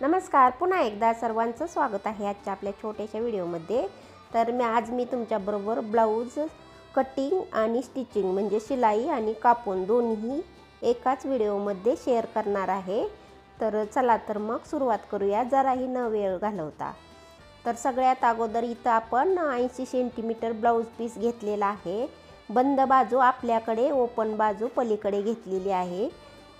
नमस्कार पुन्हा एकदा सर्वांचं स्वागत आहे आजच्या आपल्या छोट्याशा व्हिडिओमध्ये. तर मी आज मी तुमच्याबरोबर ब्लाऊज कटिंग आणि स्टिचिंग म्हणजे शिलाई आणि कापून दोन्ही एकाच व्हिडिओमध्ये शेअर करणार आहे. तर चला तर मग सुरुवात करूया. जराही न वेळ घालवता. तर सगळ्यात अगोदर इथं आपण ऐंशी सेंटीमीटर ब्लाऊज पीस घेतलेला आहे. बंद बाजू आपल्याकडे ओपन बाजू पलीकडे घेतलेली आहे.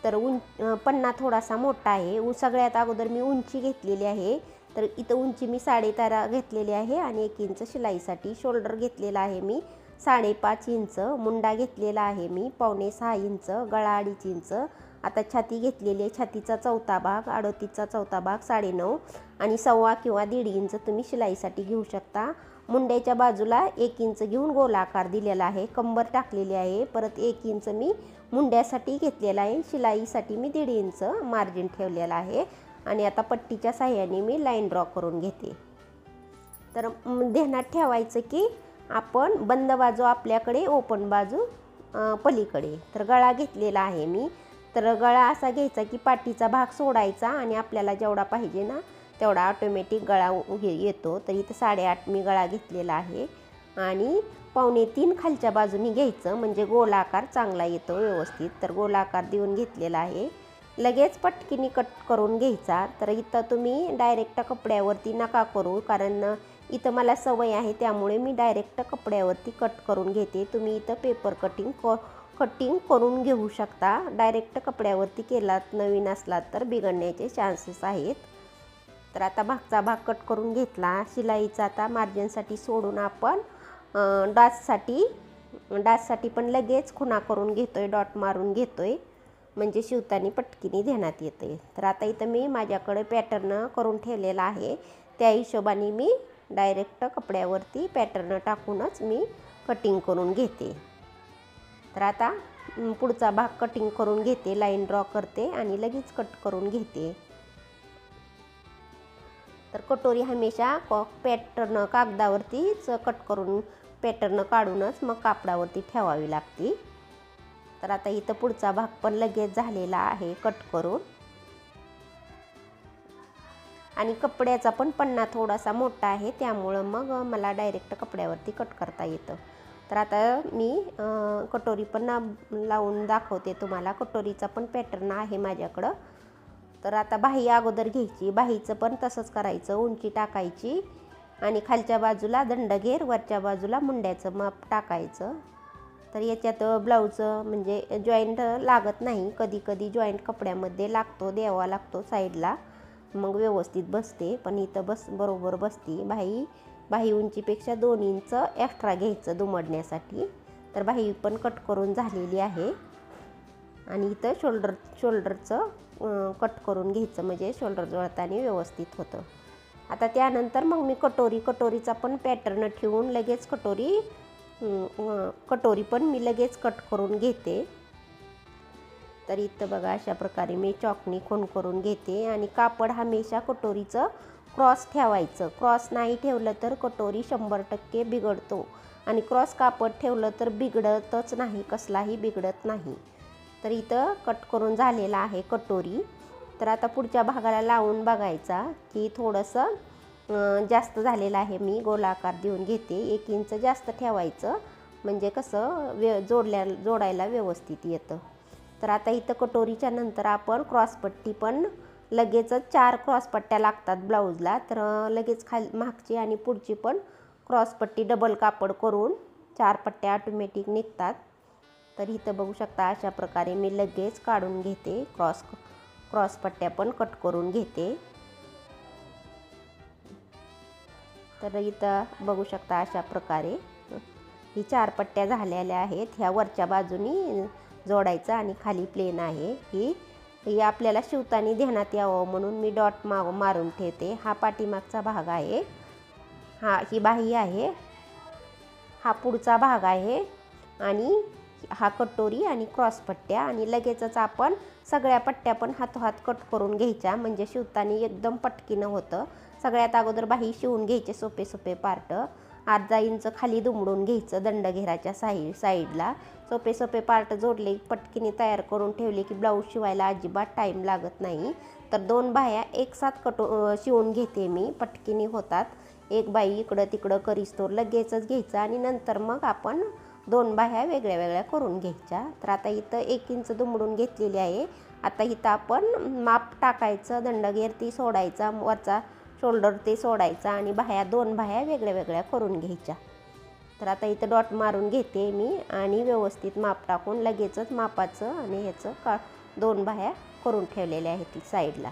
तर उं पन्ना थोडासा मोठा आहे. उ सगळ्यात अगोदर मी उंची घेतलेली आहे. तर इथं उंची मी साडेतारा घेतलेली आहे आणि एक इंच शिलाईसाठी शोल्डर घेतलेला आहे मी. साडेपाच इंच मुंडा घेतलेला आहे मी. पावणे सहा इंच गळा अडीच इंच. आता छाती घेतलेली आहे. छातीचा चौथा भाग अडतीचा चौथा भाग साडेनऊ आणि सव्वा किंवा दीड इंच तुम्ही शिलाईसाठी घेऊ शकता. मुंड्याच्या बाजूला एक इंच घेऊन गोलाकार दिलेला आहे. कंबर टाकलेली आहे. परत एक इंच मी मुंड्यासाठी घेतलेला आहे. शिलाईसाठी मी दीड इंच मार्जिन ठेवलेलं आहे. आणि आता पट्टीच्या साह्याने मी लाईन ड्रॉ करून घेते. तर ध्यानात ठेवायचं की आपण बंद बाजू आपल्याकडे ओपन बाजू पलीकडे. तर गळा घेतलेला आहे मी. तर गळा असा घ्यायचा की पाठीचा भाग सोडायचा आणि आपल्याला जेवढा पाहिजे ना तेवढा ऑटोमॅटिक गळा येतो. तर इथं साडेआठ मी गळा घेतलेला आहे. आणि पावणे तीन खालच्या बाजूनी घ्यायचं म्हणजे गोलाकार चांगला येतो व्यवस्थित. तर गोलाकार देऊन घेतलेला आहे. लगेच पटकीने कट करून घ्यायचा. तर इथं तुम्ही डायरेक्ट कपड्यावरती नका करू कारण इथं मला सवय आहे त्यामुळे मी डायरेक्ट कपड्यावरती कट करून घेते. तुम्ही इथं पेपर कटिंग क कटिंग करून घेऊ शकता. डायरेक्ट कपड्यावरती केलात नवीन असलात तर बिघडण्याचे चान्सेस आहेत. तर आता भागचा भाग कट करून घेतला. शिलाईचा आता मार्जिनसाठी सोडून आपण डाससाठी डाससाठी पण लगेच खुणा करून घेतो आहे डॉट मारून घेतो आहे म्हणजे शिवतानी पटकीने ध्यानात येते तर आता इथं मी माझ्याकडे पॅटर्न करून ठेवलेला आहे. त्या हिशोबाने मी डायरेक्ट कपड्यावरती पॅटर्न टाकूनच मी कटिंग करून घेते. तर आता पुढचा भाग कटिंग करून घेते लाईन ड्रॉ करते आणि लगेच कट करून घेते. तर कटोरी हमेशा पॅटर्न कागदावरतीच कट करून पॅटर्न काढूनच मग कापडावरती ठेवावी लागते. तर आता इथं पुढचा भाग पण लगेच झालेला आहे कट करून. आणि कपड्याचा पण पन्ना थोडासा मोठा आहे त्यामुळं मग मला डायरेक्ट कपड्यावरती कट करता येतं. तर आता मी कटोरी पण लावून दाखवते तुम्हाला. कटोरीचा पण पॅटर्न आहे माझ्याकडं. तर आता बाही अगोदर घ्यायची. बाहीचं पण तसंच करायचं. उंची टाकायची. आणि खालच्या बाजूला दंडघेर वरच्या बाजूला मुंड्याचं माप टाकायचं. तर याच्यात ब्लाऊज म्हणजे जॉईंट लागत नाही. कधी कधी जॉईंट कपड्यामध्ये लागतो द्यावा लागतो साईडला. मग व्यवस्थित बसते. पण इथं बस बरोबर बसते. बाही बाही उंचीपेक्षा दोन इंच एक्स्ट्रा घ्यायचं दुमडण्यासाठी. तर बाही पण कट करून झालेली आहे. आणि इथं शोल्डर शोल्डरचं कट करून घ्यायचं म्हणजे शोल्डर जोडताना व्यवस्थित होतं. आता त्यानंतर मग मी कटोरी कटोरीचा पण पॅटर्न ठेवून लगेच कटोरी कटोरी पण मी लगेच कट करून घेते. तर इथं बघा अशा प्रकारे मी चॉकनी खून करून घेते आणि कापड हमेशा कटोरीचं क्रॉस ठेवायचं. क्रॉस नाही ठेवलं तर कटोरी शंभर टक्के बिघडतो. आणि क्रॉस कापड ठेवलं तर बिघडतच नाही कसलाही बिघडत नाही. तर इथं कट करून झालेला आहे कटोरी. तर आता पुढच्या भागाला लावून बघायचा की थोडंसं जास्त झालेलं आहे. मी गोलाकार देऊन घेते. एक इंच जास्त ठेवायचं. म्हणजे कसं व्य जोडल्या जोडायला व्यवस्थित येतं. तर आता इथं कटोरीच्या नंतर आपण क्रॉसपट्टी पण लगेचच चार क्रॉसपट्ट्या लागतात ब्लाऊजला. तर लगेच खाल मागची आणि पुढची पण क्रॉसपट्टी डबल कापड करून चार पट्ट्या ऑटोमॅटिक निघतात. तर इथं बघू शकता अशा प्रकारे मी लगेच काढून घेते. क्रॉस क्रॉस पट्ट्या पण कट करून घेते. तर इथं बघू शकता अशा प्रकारे ही चार पट्ट्या झालेल्या आहेत. ह्या वरच्या बाजूनी जोडायचं आणि खाली प्लेन आहे ही. ही आपल्याला शिवताना ध्यानात यावं म्हणून मी डॉट मा मारून ठेवते. हा पाठीमागचा भाग आहे. हा ही बाही आहे. हा पुढचा भाग आहे. आणि हा कटोरी आणि क्रॉस पट्ट्या आणि लगेचच आपण सगळ्या पट्ट्या पण हातोहात कट करून घ्यायच्या. म्हणजे शिवताना एकदम पटकीनं होतं. सगळ्यात अगोदर बाही शिवून घ्यायचे सोपे सोपे पार्ट. अर्धा इंच खाली दुमडून घ्यायचं दंडघेराच्या साई साईडला. सोपे सोपे पार्ट जोडले पटकीने तयार करून ठेवले की ब्लाऊज शिवायला अजिबात टाईम लागत नाही. तर दोन बाह्या एक साथ कटो शिवून घेते मी. पटकिनी होतात. एक बाई इकडं तिकडं करीस्तोर लगेचच घ्यायचं आणि नंतर मग आपण दोन बाह्या वेगळ्या वेगळ्या करून घ्यायच्या. तर आता इथं एक इंच दुमडून घेतलेली आहे. आता इथं आपण माप टाकायचं दंडगेर ती सोडायचा वरचा शोल्डर ते सोडायचा आणि बाह्या दोन बाह्या वेगळ्या वेगळ्या करून घ्यायच्या. तर आता इथं डॉट मारून घेते मी आणि व्यवस्थित माप टाकून लगेचच मापाचं आणि ह्याचं का दोन बाह्या करून ठेवलेल्या आहेत ती साईडला.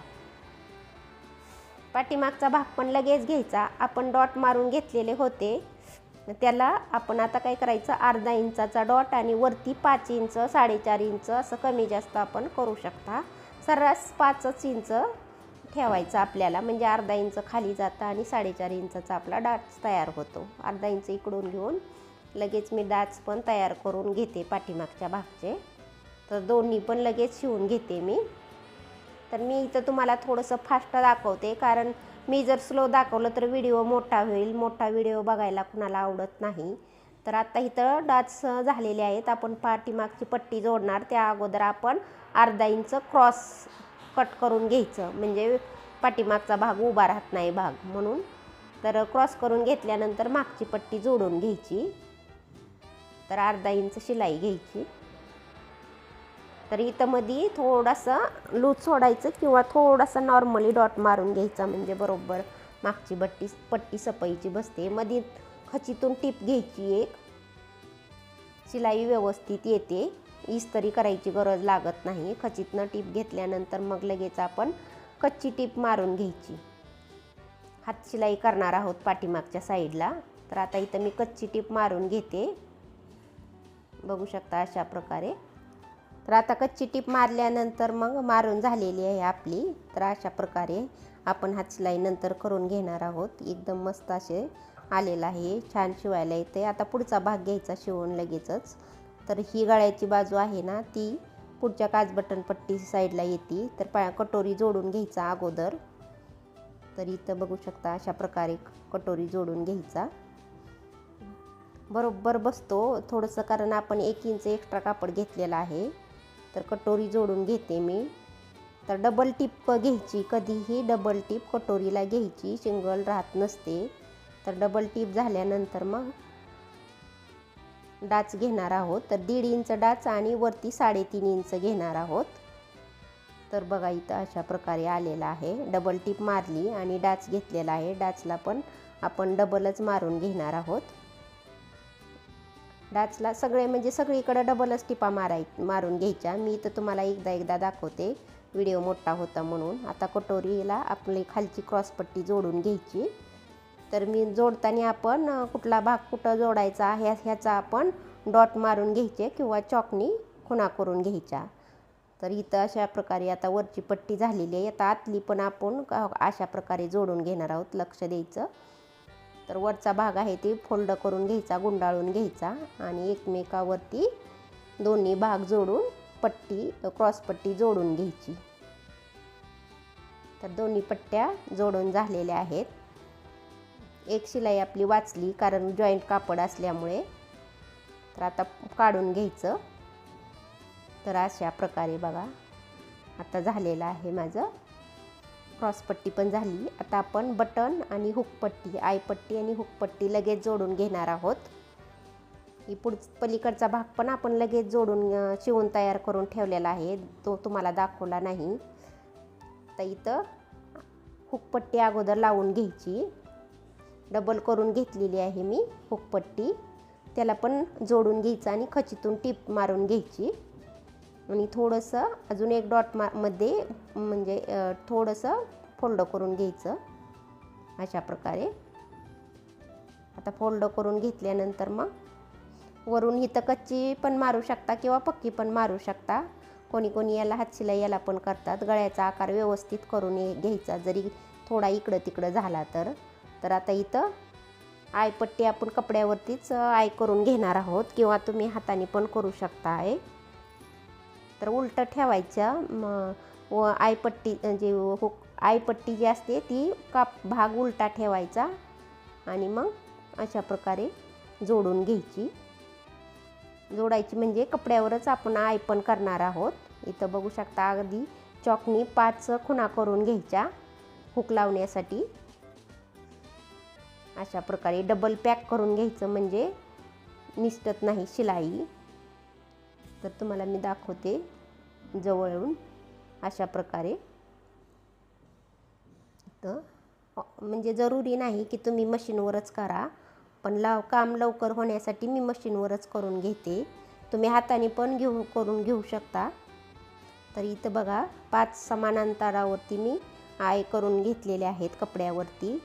पाठीमागचा भाग पण लगेच घ्यायचा. आपण डॉट मारून घेतलेले होते. त्याला आपण आता काय करायचं? अर्धा इंचाचा डॉट आणि वरती पाच इंच साडेचार इंच असं कमी जास्त आपण करू शकता. सर्रास पाचच इंच ठेवायचं आपल्याला. म्हणजे अर्धा इंच खाली जातं आणि साडेचार इंचाचा आपला डाच तयार होतो. अर्धा इंच इकडून घेऊन लगेच मी डाच पण तयार करून घेते पाठीमागच्या भागचे. तर दोन्ही पण लगेच शिवून घेते मी. तर मी इथं तुम्हाला थोडंसं फास्ट दाखवते. कारण मी जर स्लो दाखवलं तर व्हिडिओ मोठा होईल. मोठा व्हिडिओ बघायला कुणाला आवडत नाही. तर आता इथं डाच झालेले आहेत. आपण पाठीमागची पट्टी जोडणार. त्या अगोदर आपण अर्धा इंच क्रॉस कट करून घ्यायचं. म्हणजे पाठीमागचा भाग उभा राहत नाही भाग म्हणून. तर क्रॉस करून घेतल्यानंतर मागची पट्टी जोडून घ्यायची. तर अर्धा इंच शिलाई घ्यायची. तर इथं मध्ये थोडासा लूज सोडायचं किंवा थोडासा नॉर्मली डॉट मारून घ्यायचा म्हणजे बरोबर. मागची बट्टी पट्टी सपईची बसते. मध्ये खचीतून टीप घ्यायची एक. शिलाई व्यवस्थित येते. इस्तरी करायची गरज लागत नाही. खचीतनं टीप घेतल्यानंतर मग लगेच आपण कच्ची टीप मारून घ्यायची. हात शिलाई करणार आहोत पाठीमागच्या साईडला. तर आता इथं मी कच्ची टीप मारून घेते. बघू शकता अशा प्रकारे. तर आता कच्ची टीप मारल्यानंतर मग मारून झालेली आहे आपली. तर अशा प्रकारे आपण हातशिलाई नंतर करून घेणार आहोत. एकदम मस्त असे आलेलं आहे. छान शिवायला येते आता पुढचा भाग घ्यायचा शिवून लगेचच. तर ही गळ्याची बाजू आहे ना ती पुढच्या काच बटन पट्टी साईडला येते. तर पा कटोरी जोडून घ्यायचा अगोदर. तर इथं बघू शकता अशा प्रकारे कटोरी जोडून घ्यायचा. बरोबर बसतो. थोडंसं कारण आपण एक इंच एक्स्ट्रा कापड घेतलेलं आहे. तर कटोरी जोडून घेते मी. तर डबल टिप घ्यायची. कधीही डबल टिप कटोरीला घ्यायची. सिंगल राहत नसते. तर डबल टिप झाल्यानंतर मग डाच घेणार आहोत. तर दीड इंच डाच आणि वरती साडेतीन इंच घेणार आहोत. तर बघा इथं अशा प्रकारे आलेला आहे. डबल टिप मारली आणि डाच घेतलेला आहे. डाचला पण आपण डबलच मारून घेणार आहोत. डाचला सगळे म्हणजे सगळीकडं डबलच टिपा माराय मारून घ्यायच्या. मी तर तुम्हाला एकदा एकदा दाखवते. व्हिडिओ मोठा होता म्हणून. आता कटोरीला आपली खालची क्रॉसपट्टी जोडून घ्यायची. तर मी जोडताना आपण कुठला भाग कुठं जोडायचा ह्या ह्याचा आपण डॉट मारून घ्यायचे किंवा चॉकनी खुणा करून घ्यायच्या तर इथं अशा प्रकारे आता वरची पट्टी झालेली आहे. आता आतली पण आपण अशा प्रकारे जोडून घेणार आहोत. लक्ष द्यायचं. तर वरचा भाग आहे ते फोल्ड करून घ्यायचा गुंडाळून घ्यायचा आणि एकमेकावरती दोन्ही भाग जोडून पट्टी क्रॉस पट्टी जोडून घ्यायची. तर दोन्ही पट्ट्या जोडून झालेल्या आहेत. एक शिलाई आपली वाचली कारण जॉईंट कापड असल्यामुळे. तर आता काढून घ्यायचं. तर अशा प्रकारे बघा आता झालेलं आहे माझं क्रॉसपट्टी पण झाली. आता आपण बटन आणि हुकपट्टी आयपट्टी आणि हुकपट्टी लगेच जोडून घेणार आहोत. ही पुढ पलीकडचा भाग पण आपण लगेच जोडून शिवून तयार करून ठेवलेला आहे. तो तुम्हाला दाखवला नाही. तर इथं हुकपट्टी अगोदर लावून घ्यायची. डबल करून घेतलेली आहे मी हुकपट्टी त्याला पण जोडून घ्यायचं आणि खचीतून टीप मारून घ्यायची. आणि थोडंसं अजून एक डॉट मा मध्ये म्हणजे थोडंसं फोल्ड करून घ्यायचं. अशा प्रकारे. आता फोल्ड करून घेतल्यानंतर मग वरून इथं कच्ची पण मारू शकता किंवा पक्की पण मारू शकता. कोणी कोणी याला हातशिलाई याला पण करतात. गळ्याचा आकार व्यवस्थित करून घ्यायचा. जरी थोडा इकडं तिकडं झाला तर. तर आता इथं आयपट्टी आपण कपड्यावरतीच आय करून घेणार आहोत किंवा तुम्ही हाताने पण करू शकता आहे तर उलटं ठेवायचं. मग व आयपट्टी जे म्हणजे हुक हो, आयपट्टी जी असते ती काप भाग उलटा ठेवायचा आणि मग अशा प्रकारे जोडून घ्यायची. जोडायची म्हणजे कपड्यावरच आपण आय पण करणार आहोत. इथं बघू शकता अगदी चॉकनी पाच खुणा करून घ्यायच्या हुक लावण्यासाठी. अशा प्रकारे डबल पॅक करून घ्यायचं म्हणजे निसटत नाही शिलाई. तर तुम्हाला मी दाखवते जवळून अशा प्रकारे. तर म्हणजे जरुरी नाही की तुम्ही मशीनवरच करा पण लाव काम लवकर होण्यासाठी मी मशीनवरच करून घेते. तुम्ही हाताने पण घेऊ करून घेऊ शकता. तर इथं बघा पाच समान अंतरावरती मी आय करून घेतलेले आहेत कपड्यावरती.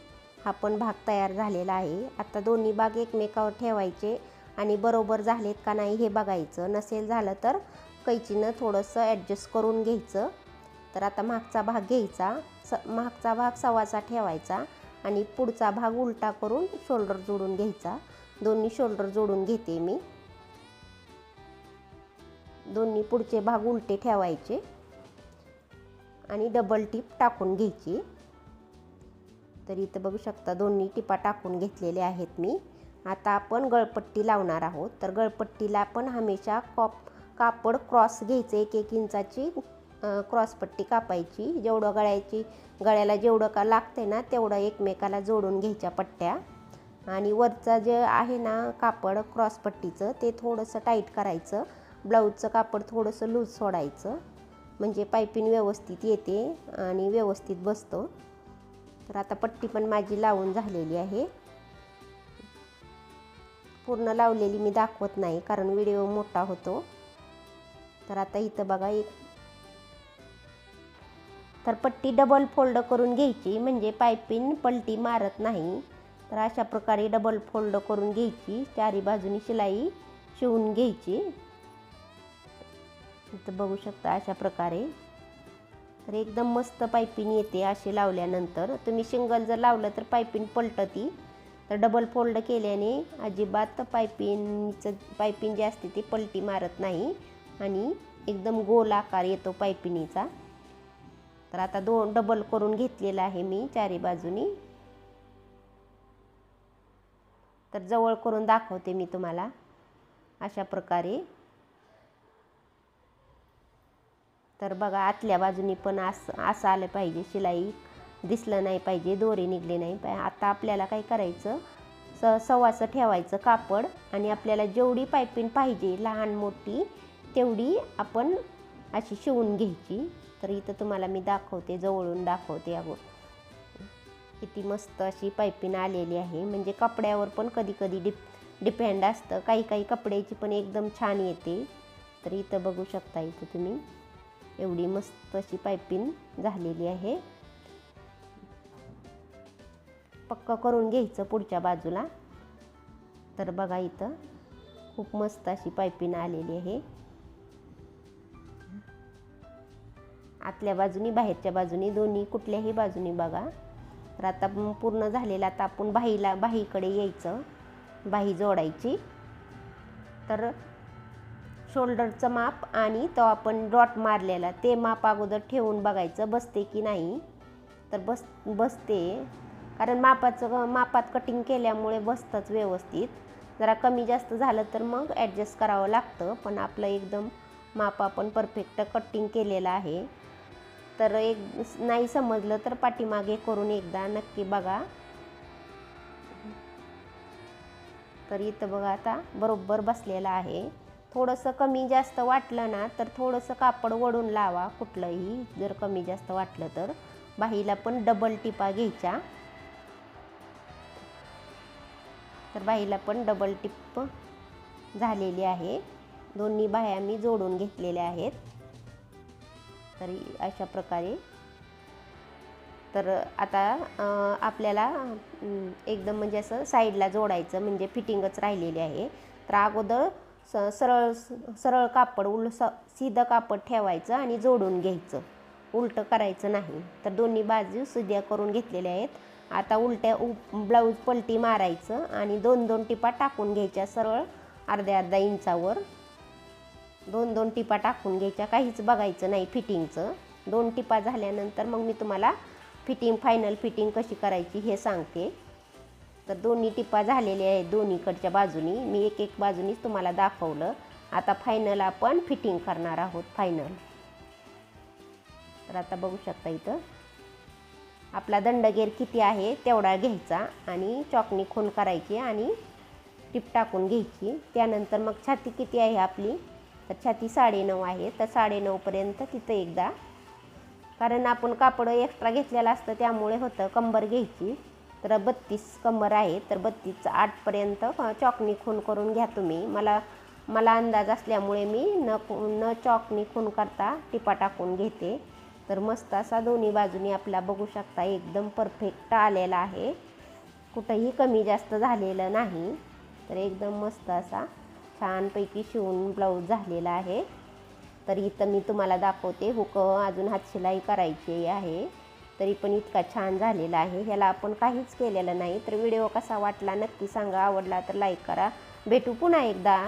हा पण भाग तयार झालेला आहे. आता दोन्ही भाग एकमेकावर ठेवायचे. आणि बरोबर झालेत का नाही हे बघायचं. नसेल झालं तर कैचीनं थोडंसं ॲडजस्ट करून घ्यायचं. तर आता मागचा भाग घ्यायचा. स मागचा भाग सवाचा ठेवायचा आणि पुढचा भाग उलटा करून शोल्डर जोडून घ्यायचा. दोन्ही शोल्डर जोडून घेते मी. दोन्ही पुढचे भाग उलटे ठेवायचे आणि डबल टीप टाकून घ्यायची. तर इथं बघू शकता दोन्ही टिपा टाकून घेतलेले आहेत मी. आता आपण गळपट्टी लावणार आहोत. तर गळपट्टीला पण हमेशा कॉप कापड क्रॉस घ्यायचं. एक एक इंचाची क्रॉसपट्टी कापायची. जेवढं गळ्याची गळ्याला जेवढं का लागते ना तेवढं एकमेकाला जोडून घ्यायच्या पट्ट्या. आणि वरचं जे आहे ना कापड क्रॉसपट्टीचं ते थोडंसं टाईट करायचं. ब्लाऊजचं कापड थोडंसं लूज सोडायचं. म्हणजे पायपिंग व्यवस्थित येते आणि व्यवस्थित बसतो. तर आता पट्टी पण माझी लावून झालेली आहे. पूर्ण लावलेली मी दाखवत नाही कारण व्हिडिओ मोठा होतो. तर आता इथं बघा एक. तर पट्टी डबल फोल्ड करून घ्यायची म्हणजे पायपिन पलटी मारत नाही. तर अशा प्रकारे डबल फोल्ड करून घ्यायची चारी बाजूनी शिलाई शिवून घ्यायची. इथं बघू शकता अशा प्रकारे. तर एकदम मस्त पायपिन येते असे लावल्यानंतर. तुम्ही शिंगल जर लावलं तर पायपिन पलटती. तर डबल फोल्ड केल्याने अजिबात पायपिंगचं पायपिंग जे असते ती पलटी मारत नाही आणि एकदम गोल आकार येतो पायपिनीचा. तर आता दोन डबल करून घेतलेला आहे मी चारी बाजूनी. तर जवळ करून दाखवते मी तुम्हाला अशा प्रकारे. तर बघा आतल्या बाजूनी पण असं असं आलं पाहिजे शिलाई. दिसलं नाही पाहिजे दोरे निघले नाही पाहिजे. आता आपल्याला काय करायचं? स सव्वाचं ठेवायचं कापड आणि आपल्याला जेवढी पायपिंग पाहिजे लहान मोठी तेवढी आपण अशी शिवून घ्यायची. तर इथं तुम्हाला मी दाखवते जवळून दाखवते अगो. किती मस्त अशी पायपिंग आलेली आहे. म्हणजे कपड्यावर पण कधी कधी डिप डिपेंड असतं. काही काही कपड्याची पण एकदम छान येते. तर इथं बघू शकता इथं तुम्ही. एवढी मस्त अशी पायपिंग झालेली आहे. पक्क करून घ्यायचं पुढच्या बाजूला. तर बघा इथं खूप मस्त अशी पायपिन आलेली आहे. आतल्या बाजूनी बाहेरच्या बाजूनी दोन्ही कुठल्याही बाजूनी बघा. तर आता पूर्ण झालेलं आता आपण बाहीला बाहीकडे यायचं बाही जोडायची. तर शोल्डरचं माप आणि तो आपण डॉट मारलेला ते माप अगोदर ठेवून बघायचं बसते की नाही. तर बस बसते. कारण मापाचं मापात कटिंग केल्यामुळे बसतंच व्यवस्थित. जरा कमी जास्त झालं तर मग ॲडजस्ट करावं लागतं पण आपलं एकदम माप आपण परफेक्ट कटिंग केलेलं आहे. तर एक नाही समजलं तर पाठीमागे करून एकदा नक्की बघा. तर इथं बघा आता बरोबर बसलेलं आहे. थोडंसं कमी जास्त वाटलं ना तर थोडंसं कापड वडून लावा कुठलंही. जर कमी जास्त वाटलं तर. बाहीला पण डबल टिपा घ्यायच्या. तर बाहीला पण डबल टिप झालेली आहे. दोन्ही बाह्या मी जोडून घेतलेल्या आहेत. तर अशा प्रकारे. तर आता आपल्याला एकदम म्हणजे असं साईडला जोडायचं म्हणजे फिटिंगच राहिलेली आहे. तर अगोदर स सरळ सरळ कापड उल स सीधं कापड ठेवायचं आणि जोडून घ्यायचं. उलटं करायचं नाही. तर दोन्ही बाजू सुद्या करून घेतलेल्या आहेत. आता उलट्या उ ब्लाऊज पलटी मारायचं आणि दोन दोन टिपा टाकून घ्यायच्या सरळ अर्ध्या अर्धा इंचावर. दोन दोन टिपा टाकून घ्यायच्या काहीच बघायचं नाही फिटिंगचं. दोन टिपा झाल्यानंतर मग मी तुम्हाला फिटिंग फायनल फिटिंग कशी करायची हे सांगते. तर दोन्ही टिपा झालेल्या आहेत दोन्हीकडच्या बाजूनी. मी एक एक बाजूनीच तुम्हाला दाखवलं. आता फायनल आपण फिटिंग करणार आहोत फायनल तर आता बघू शकता इथं. आपला दंडगेर किती आहे तेवढा घ्यायचा आणि चॉकनी खून करायची आणि टीप टाकून घ्यायची. त्यानंतर मग छाती किती आहे आपली? तर छाती साडेनऊ आहे. तर साडेनऊपर्यंत तिथं एकदा. कारण आपण कापड एक्स्ट्रा घेतलेलं असतं त्यामुळे होतं कंबर घ्यायची. तर बत्तीस कंबर आहे. तर बत्तीस आठपर्यंत चॉकनी खून करून घ्या तुम्ही. मला मला अंदाज असल्यामुळे मी न न चॉकनी खून करता टिपा टाकून घेते. तर मस्त असा दोन्ही बाजूनी आपला बघू शकता एकदम परफेक्ट आलेला आहे. कुठंही कमी जास्त झालेलं नाही. तर एकदम मस्त असा छानपैकी शिवून ब्लाऊज झालेला आहे. तर इथं मी तुम्हाला दाखवते हुक अजून हातशिलाई करायची आहे. तरी पण इतका छान झालेला आहे. ह्याला आपण काहीच केलेलं नाही. तर व्हिडिओ कसा वाटला नक्की सांगा. आवडला तर लाईक करा. भेटू पुन्हा एकदा.